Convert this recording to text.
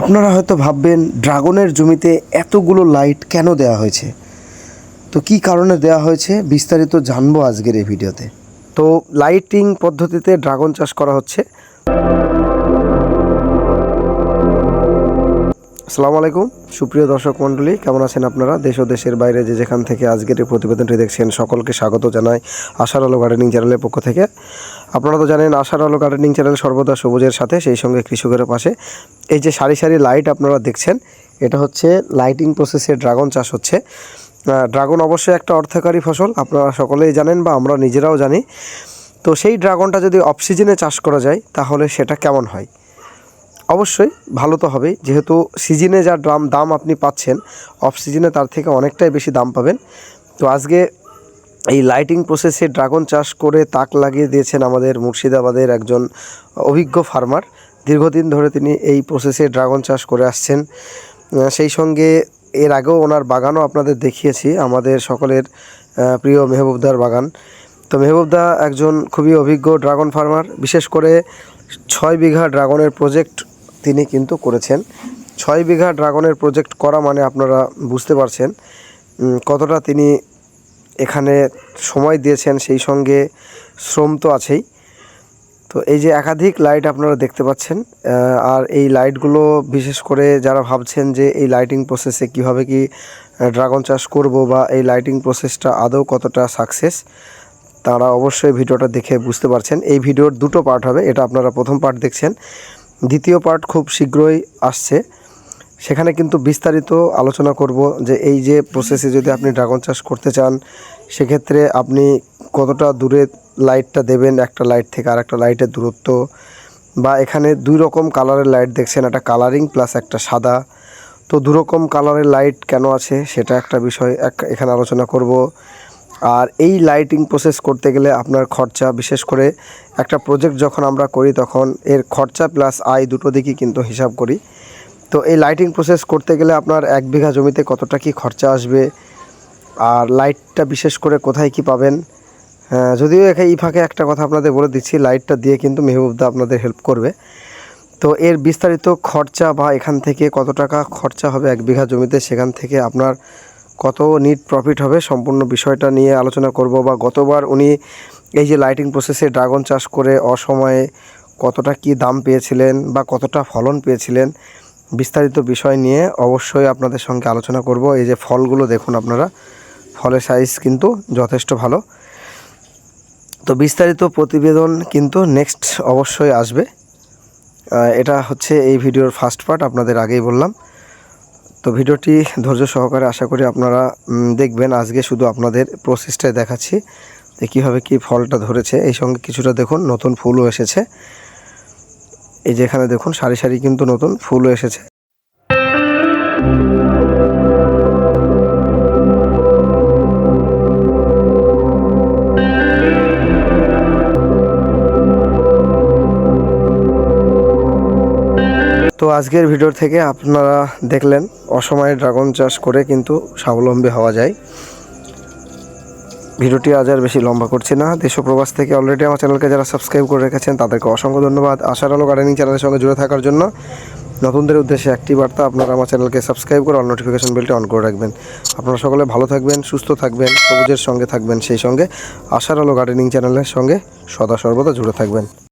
আপনারা হয়তো ভাববেন, ড্রাগনের জমিতে এতগুলো লাইট কেন দেয়া হয়েছে? তো কি কারণে দেয়া হয়েছে বিস্তারিত জানব আজকের এই ভিডিওতে। তো লাইটিং পদ্ধতিতে ড্রাগন চাষ করা হচ্ছে। আসসালামু আলাইকুম। সুপ্রিয় দর্শক মণ্ডলী, কেমন আছেন আপনারা? দেশ ও দেশের বাইরে যে যেখান থেকে আজকের এই প্রতিবেদনটি দেখছেন, সকলকে স্বাগত জানাই আশার আলো গার্ডেনিং চ্যানেলের পক্ষ থেকে। আপনারা তো জানেন, আশার আলো গার্ডেনিং চ্যানেল সর্বদা সবুজের সাথে, সেই সঙ্গে কৃষকের পাশে। এই যে সারি সারি লাইট আপনারা দেখছেন, এটা হচ্ছে লাইটিং প্রসেসে ড্রাগন চাষ হচ্ছে। ড্রাগন অবশ্যই একটা অর্থকারী ফসল, আপনারা সকলেই জানেন বা আমরা নিজেরাও জানি। তো সেই ড্রাগনটা যদি অফ সিজনে চাষ করা যায়, তাহলে সেটা কেমন হয়? অবশ্যই ভালো তো হবেই যেহেতু সিজনে যা ড্রাম দাম আপনি পাচ্ছেন অফ সিজনে তার থেকে অনেকটাই বেশি দাম পাবেন। তো আজকে এই লাইটিং প্রসেসে ড্রাগন চাষ করে তাক লাগিয়ে দিয়েছেন আমাদের মুর্শিদাবাদের একজন অভিজ্ঞ ফার্মার দীর্ঘদিন ধরে তিনি এই প্রসেসে ড্রাগন চাষ করে আসছেন। সেই সঙ্গে এর আগেও ওনার বাগানও আপনাদের দেখিয়েছি, আমাদের সকলের প্রিয় মেহবুবদার বাগান। তো মেহবুবদা একজন খুবই অভিজ্ঞ ড্রাগন ফার্মার বিশেষ করে ছয় বিঘা ড্রাগনের প্রজেক্ট তিনি কিন্তু করেছেন। ছয় বিঘা ড্রাগনের প্রজেক্ট করা মানে আপনারা বুঝতে পারছেন কতটা তিনি এখানে সময় দিয়েছেন, সেই সঙ্গে শ্রম তো আছেই। তো এই যে একাধিক লাইট আপনারা দেখতে পাচ্ছেন আর এই লাইটগুলো বিশেষ করে যারা ভাবছেন যে এই লাইটিং প্রসেসে কীভাবে কি ড্রাগন চাষ করব বা এই লাইটিং প্রসেসটা আদৌ কতটা সাকসেস তারা অবশ্যই ভিডিওটা দেখে বুঝতে পারছেন। এই ভিডিওর দুটো পার্ট হবে, এটা আপনারা প্রথম পার্ট দেখছেন। দ্বিতীয় পার্ট খুব শীঘ্রই আসছে। সেখানে কিন্তু বিস্তারিত আলোচনা করব যে এই যে প্রসেসে যদি আপনি ড্রাগন চাষ করতে চান, সেক্ষেত্রে আপনি কতটা দূরে লাইটটা দেবেন, একটা লাইট থেকে আর একটা লাইটের দূরত্ব? বা এখানে দুই রকম কালারের লাইট দেখছেন, একটা কালারিং প্লাস একটা সাদা। তো দুরকম কালারের লাইট কেন আছে, সেটা একটা বিষয় এক- এখানে আলোচনা করব। আর এই লাইটিং প্রসেস করতে গেলে আপনার খরচা বিশেষ করে একটা প্রজেক্ট যখন আমরা করি তখন এর খরচা প্লাস আয় দুটো দিকই কিন্তু হিসাব করি। তো এই লাইটিং প্রসেস করতে গেলে আপনার এক বিঘা জমিতে কতটা কি খরচা আসবে? আর লাইটটা বিশেষ করে কোথায় কি পাবেন? হ্যাঁ, যদিও এখানে এই ফাঁকে একটা কথা আপনাদের বলে দিচ্ছি লাইটটা দিয়ে কিন্তু মেহবুবদা আপনাদের হেল্প করবে। তো এর বিস্তারিত খরচা বা এখান থেকে কত টাকা খরচা হবে এক বিঘা জমিতে সেখান থেকে আপনার কত নিট প্রফিট হবে সম্পূর্ণ বিষয়টা নিয়ে আলোচনা করব বা গতবার উনি এই যে লাইটিং প্রসেসে ড্রাগন চাষ করে অসময়ে কতটা কি দাম পেয়েছিলেন বা কতটা ফলন পেয়েছিলেন বিস্তারিত বিষয় নিয়ে অবশ্যই আপনাদের সঙ্গে আলোচনা করব। এই যে ফলগুলো দেখুন আপনারা, ফলের সাইজ কিন্তু যথেষ্ট ভালো। তো বিস্তারিত প্রতিবেদন কিন্তু নেক্সট অবশ্যই আসবে। এটা হচ্ছে এই ভিডিওর ফার্স্ট পার্ট আপনাদের আগেই বললাম। তো ভিডিওটি ধৈর্য সহকারে আশা করি আপনারা দেখবেন। আজকে শুধু আপনাদের প্রসেসটাই দেখাচ্ছি যে কীভাবে কী ফলটা ধরেছে। এই সঙ্গে কিছুটা দেখুন, নতুন ফুলও এসেছে। এই যেখানে দেখুন, সারি সারি কিন্তু নতুন ফুলও এসেছে। তো আজকের ভিডিও থেকে আপনারা দেখলেন, অসময়ে ড্রাগন চাষ করে কিন্তু স্বাবলম্বী হওয়া যায়। ভিডিওটি আজ আর বেশি লম্বা করছি না। দেশ প্রবাস থেকে অলরেডি আমার চ্যানেলকে যারা সাবস্ক্রাইব করে রেখেছেন, তাদেরকে অসংখ্য ধন্যবাদ। আশার আলো গার্ডেনিং চ্যানেলের সঙ্গে জুড়ে থাকার জন্য। নতুনদের উদ্দেশ্যে একটি বার্তা, আপনারা আমার চ্যানেলকে সাবস্ক্রাইব করে অল নোটিফিকেশন বেলটি অন করে রাখবেন। আপনারা সকলে ভালো থাকবেন, সুস্থ থাকবেন, সবুজের সঙ্গে থাকবেন সেই সঙ্গে। আশার আলো গার্ডেনিং চ্যানেলের সঙ্গে সদা সর্বদা জুড়ে থাকবেন।